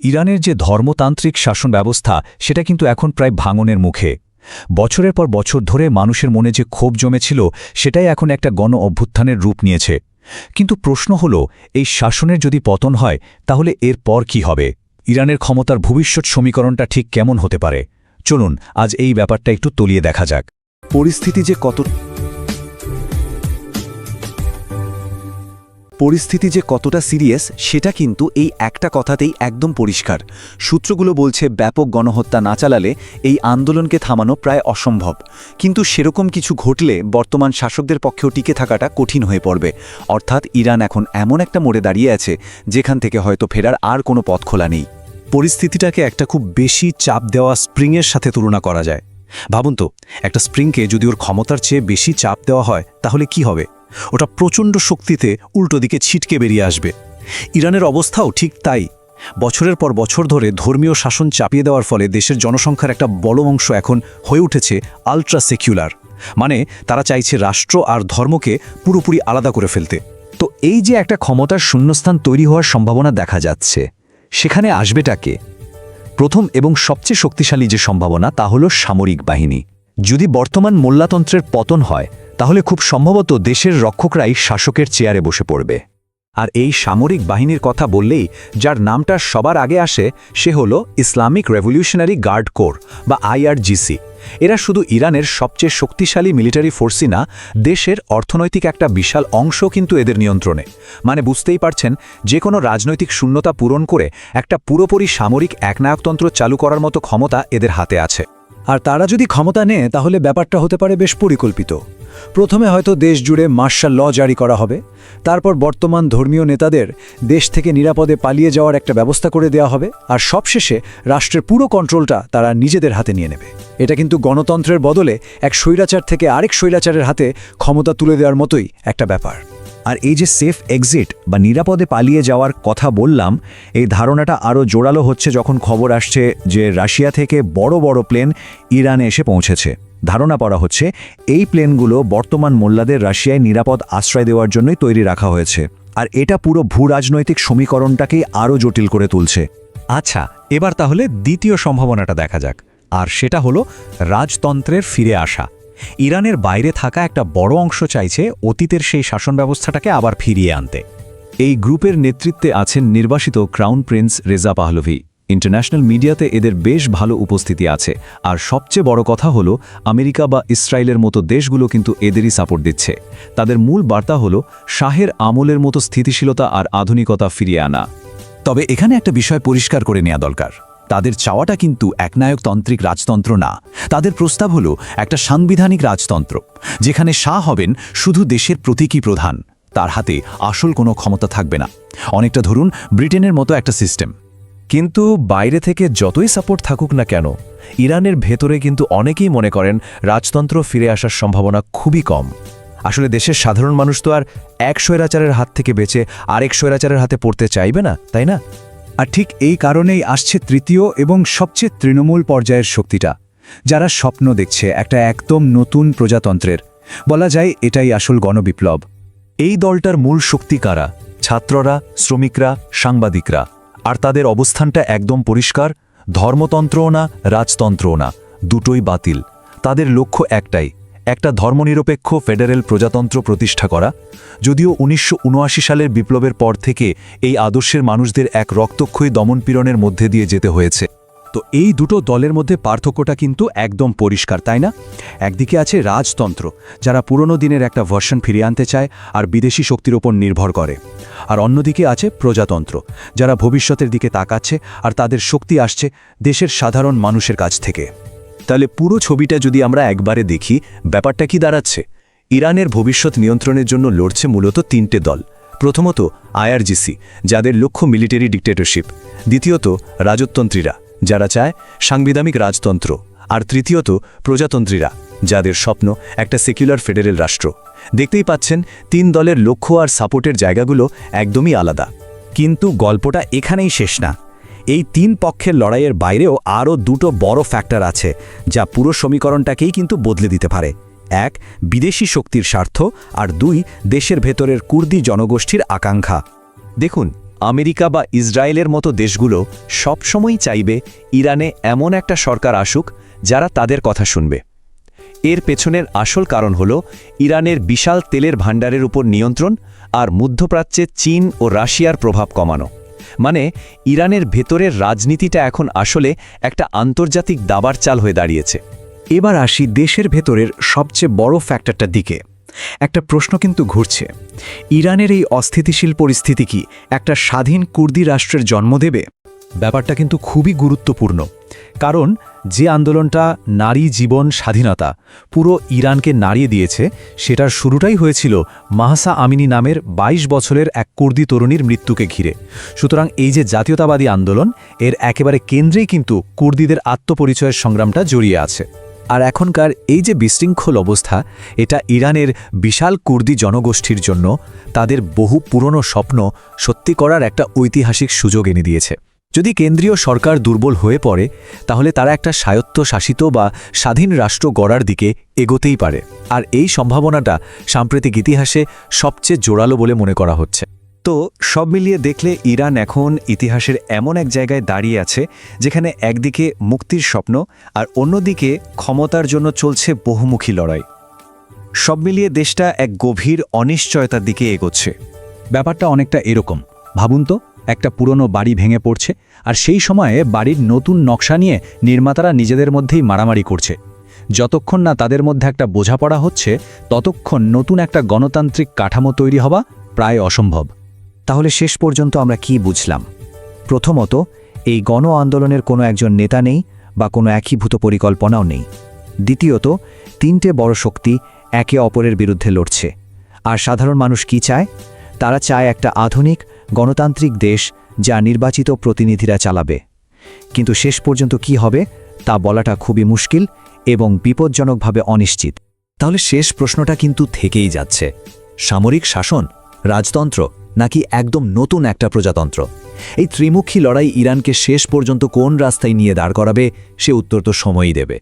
ইরানের যে ধর্মতান্ত্রিক শাসন ব্যবস্থা সেটা কিন্তু এখন প্রায় ভাঙনের মুখে। বছরের পর বছর ধরে মানুষের মনে যে ক্ষোভ জমেছিল, সেটাই এখন একটা গণ অভ্যুত্থানের রূপ নিয়েছে। কিন্তু প্রশ্ন হল, এই শাসনের যদি পতন হয়, তাহলে এর পর কি হবে? ইরানের ক্ষমতার ভবিষ্যৎ সমীকরণটা ঠিক কেমন হতে পারে? চলুন, আজ এই ব্যাপারটা একটু তলিয়ে দেখা যাক। পরিস্থিতি যে কত পরিস্থিতি যে কতটা সিরিয়াস, সেটা কিন্তু এই একটা কথাতেই একদম পরিষ্কার। সূত্রগুলো বলছে, ব্যাপক গণহত্যা না চালালে এই আন্দোলনকে থামানো প্রায় অসম্ভব। কিন্তু সেরকম কিছু ঘটলে বর্তমান শাসকদের পক্ষেও টিকে থাকাটা কঠিন হয়ে পড়বে। অর্থাৎ ইরান এখন এমন একটা মোড়ে দাঁড়িয়ে আছে, যেখান থেকে হয়তো ফেরার আর কোনো পথ খোলা নেই। পরিস্থিতিটাকে একটা খুব বেশি চাপ দেওয়া স্প্রিংয়ের সাথে তুলনা করা যায়। ভাবুন তো, একটা স্প্রিংকে যদি ওর ক্ষমতার চেয়ে বেশি চাপ দেওয়া হয়, তাহলে কি হবে? ওটা প্রচণ্ড শক্তিতে উল্টো দিকে ছিটকে বেরিয়ে আসবে। ইরানের অবস্থাও ঠিক তাই। বছরের পর বছর ধরে ধর্মীয় শাসন চাপিয়ে দেওয়ার ফলে দেশের জনসংখ্যার একটা বড় অংশ এখন হয়ে উঠেছে আলট্রা সেকুলার মানে তারা চাইছে রাষ্ট্র আর ধর্মকে পুরোপুরি আলাদা করে ফেলতে। তো এই যে একটা ক্ষমতার শূন্যস্থান তৈরি হওয়ার সম্ভাবনা দেখা যাচ্ছে, সেখানে আসবেটাকে প্রথম এবং সবচেয়ে শক্তিশালী যে সম্ভাবনা, তা হল সামরিক বাহিনী। যদি বর্তমান মোল্লাতন্ত্রের পতন হয়, তাহলে খুব সম্ভবত দেশের রক্ষকরাই শাসকের চেয়ারে বসে পড়বে। আর এই সামরিক বাহিনীর কথা বললেই যার নামটা সবার আগে আসে, সে হল ইসলামিক রেভলিউশনারি গার্ড কোর বা আইআরজিসি। এরা শুধু ইরানের সবচেয়ে শক্তিশালী মিলিটারি ফোর্সই না, দেশের অর্থনৈতিক একটা বিশাল অংশ কিন্তু এদের নিয়ন্ত্রণে। মানে বুঝতেই পারছেন যে কোনো রাজনৈতিক শূন্যতা পূরণ করে একটা পুরোপুরি সামরিক একনায়কতন্ত্র চালু করার মতো ক্ষমতা এদের হাতে আছে। আর তারা যদি ক্ষমতা নেয়, তাহলে ব্যাপারটা হতে পারে বেশ পরিকল্পিত। প্রথমে হয়তো দেশ জুড়ে মার্শাল ল জারি করা হবে। তারপর বর্তমান ধর্মীয় নেতাদের দেশ থেকে নিরাপদে পালিয়ে যাওয়ার একটা ব্যবস্থা করে দেওয়া হবে। আর সবশেষে রাষ্ট্রের পুরো কন্ট্রোলটা তারা নিজেদের হাতে নিয়ে নেবে। এটা কিন্তু গণতন্ত্রের বদলে এক স্বৈরাচার থেকে আরেক স্বৈরাচারের হাতে ক্ষমতা তুলে দেওয়ার মতোই একটা ব্যাপার। আর এই যে সেফ এক্সিট বা নিরাপদে পালিয়ে যাওয়ার কথা বললাম, এই ধারণাটা আরও জোরালো হচ্ছে যখন খবর আসছে যে রাশিয়া থেকে বড় বড় প্লেন ইরানে এসে পৌঁছেছে। ধারণা করা হচ্ছে এই প্লেনগুলো বর্তমান মোল্লাদের রাশিয়ায় নিরাপদ আশ্রয় দেওয়ার জন্যই তৈরি রাখা হয়েছে। আর এটা পুরো ভূ রাজনৈতিক সমীকরণটাকেই আরও জটিল করে তুলছে। আচ্ছা এবার তাহলে দ্বিতীয় সম্ভাবনাটা দেখা যাক। আর সেটা হলো রাজতন্ত্রের ফিরে আসা। ইরানের বাইরে থাকা একটা বড় অংশ চাইছে অতীতের সেই শাসন ব্যবস্থাটাকে আবার ফিরিয়ে আনতে। এই গ্রুপের নেতৃত্বে আছেন নির্বাসিত crown prince Reza Pahlavi. International media এদের বেশ ভালো উপস্থিতি আছে। আর সবচেয়ে বড় কথা হলো, আমেরিকা বা ইসরায়েলের মতো দেশগুলো কিন্তু এদেরই সাপোর্ট দিচ্ছে। তাদের মূল বার্তা হলো, শাহের আমলের মতো স্থিতিশীলতা আর আধুনিকতা ফিরিয়ে আনা। তবে এখানে একটা বিষয় পরিষ্কার করে নেওয়া দরকার। তাদের চাওয়াটা কিন্তু একনায়কতান্ত্রিক রাজতন্ত্র না। তাদের প্রস্তাব হলো একটা সাংবিধানিক রাজতন্ত্র, যেখানে শাহ হবেন শুধু দেশের প্রতীকী প্রধান, তার হাতে আসল কোনো ক্ষমতা থাকবে না। অনেকটা ধরুন ব্রিটেনের মতো একটা সিস্টেম। কিন্তু বাইরে থেকে যতই সাপোর্ট থাকুক না কেন, ইরানের ভেতরে কিন্তু অনেকেই মনে করেন রাজতন্ত্র ফিরে আসার সম্ভাবনা খুবই কম। আসলে দেশের সাধারণ মানুষ তো আর এক স্বৈরাচারের হাত থেকে বেঁচে আরেক স্বৈরাচারের হাতে পড়তে চাইবে না, তাই না? আর ঠিক এই কারণেই আসছে তৃতীয় এবং সবচেয়ে তৃণমূল পর্যায়ের শক্তিটা, যারা স্বপ্ন দেখছে একটা একদম নতুন প্রজাতন্ত্রের। বলা যায় এটাই আসল গণবিপ্লব। এই দলটার মূল শক্তি কারা? ছাত্ররা, শ্রমিকরা, সাংবাদিকরা। আর তাদের অবস্থানটা একদম পরিষ্কার, ধর্মতন্ত্রও না, রাজতন্ত্রও না। দুটোই বাতিল। তাদের লক্ষ্য একটাই একটা ধর্মনিরপেক্ষ ফেডারেল প্রজাতন্ত্র প্রতিষ্ঠা করা, যদিও উনিশশো উনআশি সালের বিপ্লবের পর থেকে এই আদর্শের মানুষদের এক রক্তক্ষয়ী দমনপীড়নের মধ্যে দিয়ে যেতে হয়েছে। তো এই দুটো দলের মধ্যে পার্থক্যটা কিন্তু একদম পরিষ্কার, তাই না? একদিকে আছে রাজতন্ত্র, যারা পুরনো দিনের একটা ভার্সন ফিরিয়ে আনতে চায় আর বিদেশি শক্তির ওপর নির্ভর করে। আর অন্যদিকে আছে প্রজাতন্ত্র, যারা ভবিষ্যতের দিকে তাকাচ্ছে আর তাদের শক্তি আসছে দেশের সাধারণ মানুষের কাছ থেকে। তাহলে পুরো ছবিটা যদি আমরা একবারে দেখি, ব্যাপারটা কি দাঁড়াচ্ছে? ইরানের ভবিষ্যৎ নিয়ন্ত্রণের জন্য লড়ছে মূলত তিনটে দল। প্রথমত, আইআরজিসি, যাদের লক্ষ্য মিলিটারি ডিক্টেটরশিপ। দ্বিতীয়ত রাজতন্ত্রীরা যারা চায় সাংবিধানিক রাজতন্ত্র। আর তৃতীয়ত, প্রজাতন্ত্রীরা, যাদের স্বপ্ন একটা সেকুলার ফেডারেল রাষ্ট্র। দেখতেই পাচ্ছেন, তিন দলের লক্ষ্য আর সাপোর্টের জায়গাগুলো একদমই আলাদা। কিন্তু গল্পটা এখানেই শেষ না। এই তিন পক্ষের লড়াইয়ের বাইরেও আরও দুটো বড় ফ্যাক্টর আছে, যা পুরো সমীকরণটাকেই কিন্তু বদলে দিতে পারে। এক, বিদেশি শক্তির স্বার্থ, আর দুই, দেশের ভেতরের কুর্দি জনগোষ্ঠীর আকাঙ্ক্ষা। দেখুন, আমেরিকা বা ইসরায়েলের মতো দেশগুলো সবসময়ই চাইবে ইরানে এমন একটা সরকার আসুক, যারা তাদের কথা শুনবে। এর পেছনের আসল কারণ হল ইরানের বিশাল তেলের ভাণ্ডারের উপর নিয়ন্ত্রণ আর মধ্যপ্রাচ্যে চীন ও রাশিয়ার প্রভাব কমানো। মানে ইরানের ভেতরের রাজনীতিটা এখন আসলে একটা আন্তর্জাতিক দাবার চাল হয়ে দাঁড়িয়েছে। এবার আসি দেশের ভেতরের সবচেয়ে বড় ফ্যাক্টরটার দিকে। একটা প্রশ্ন কিন্তু ঘুরছে, ইরানের এই অস্থিতিশীল পরিস্থিতি কি একটা স্বাধীন কুর্দি রাষ্ট্রের জন্ম দেবে? ব্যাপারটা কিন্তু খুবই গুরুত্বপূর্ণ, কারণ যে আন্দোলনটা নারী জীবন স্বাধীনতা পুরো ইরানকে নাড়িয়ে দিয়েছে, সেটার শুরুটাই হয়েছিল মাহসা আমিনী নামের ২২ বছরের এক কুর্দি তরুণীর মৃত্যুকে ঘিরে। সুতরাং এই যে জাতীয়তাবাদী আন্দোলন, এর একেবারে কেন্দ্রেই কিন্তু কুর্দিদের আত্মপরিচয়ের সংগ্রামটা জড়িয়ে আছে। আর এখনকার এই যে বিশৃঙ্খল অবস্থা, এটা ইরানের বিশাল কুর্দি জনগোষ্ঠীর জন্য তাদের বহু পুরনো স্বপ্ন সত্যি করার একটা ঐতিহাসিক সুযোগ এনে দিয়েছে। যদি কেন্দ্রীয় সরকার দুর্বল হয়ে পড়ে, তাহলে তারা একটা স্বায়ত্ত শাসিত বা স্বাধীন রাষ্ট্র গড়ার দিকে এগোতেই পারে। আর এই সম্ভাবনাটা সাম্প্রতিক ইতিহাসে সবচেয়ে জোরালো বলে মনে করা হচ্ছে। তো সব মিলিয়ে দেখলে ইরান এখন ইতিহাসের এমন এক জায়গায় দাঁড়িয়ে আছে, যেখানে একদিকে মুক্তির স্বপ্ন আর অন্যদিকে ক্ষমতার জন্য চলছে বহুমুখী লড়াই। সব মিলিয়ে দেশটা এক গভীর অনিশ্চয়তার দিকে এগোচ্ছে। ব্যাপারটা অনেকটা এরকম। ভাবুন তো। একটা পুরনো বাড়ি ভেঙে পড়ছে আর সেই সময়ে বাড়ির নতুন নকশা নিয়ে নির্মাতারা নিজেদের মধ্যেই মারামারি করছে। যতক্ষণ না তাদের মধ্যে একটা বোঝাপড়া হচ্ছে, ততক্ষণ নতুন একটা গণতান্ত্রিক কাঠামো তৈরি হওয়া প্রায় অসম্ভব। তাহলে শেষ পর্যন্ত আমরা কি বুঝলাম? প্রথমত, এই গণ আন্দোলনের কোনো একজন নেতা নেই বা কোনো একীভূত পরিকল্পনাও নেই। দ্বিতীয়ত, তিনটে বড় শক্তি একে অপরের বিরুদ্ধে লড়ছে। আর সাধারণ মানুষ কি চায়? তারা চায় একটা আধুনিক গণতান্ত্রিক দেশ যা নির্বাচিত প্রতিনিধিরা চালাবে। কিন্তু শেষ পর্যন্ত কি হবে, তা বলাটা খুবই মুশকিল এবং বিপজ্জনকভাবে অনিশ্চিত। তাহলে শেষ প্রশ্নটা কিন্তু থেকেই যাচ্ছে। সামরিক শাসন, রাজতন্ত্র নাকি একদম নতুন একটা প্রজাতন্ত্র? এই ত্রিমুখী লড়াই ইরানকে শেষ পর্যন্ত কোন রাস্তায় নিয়ে দাঁড় করাবে, সে উত্তর তো সময়ই দেবে।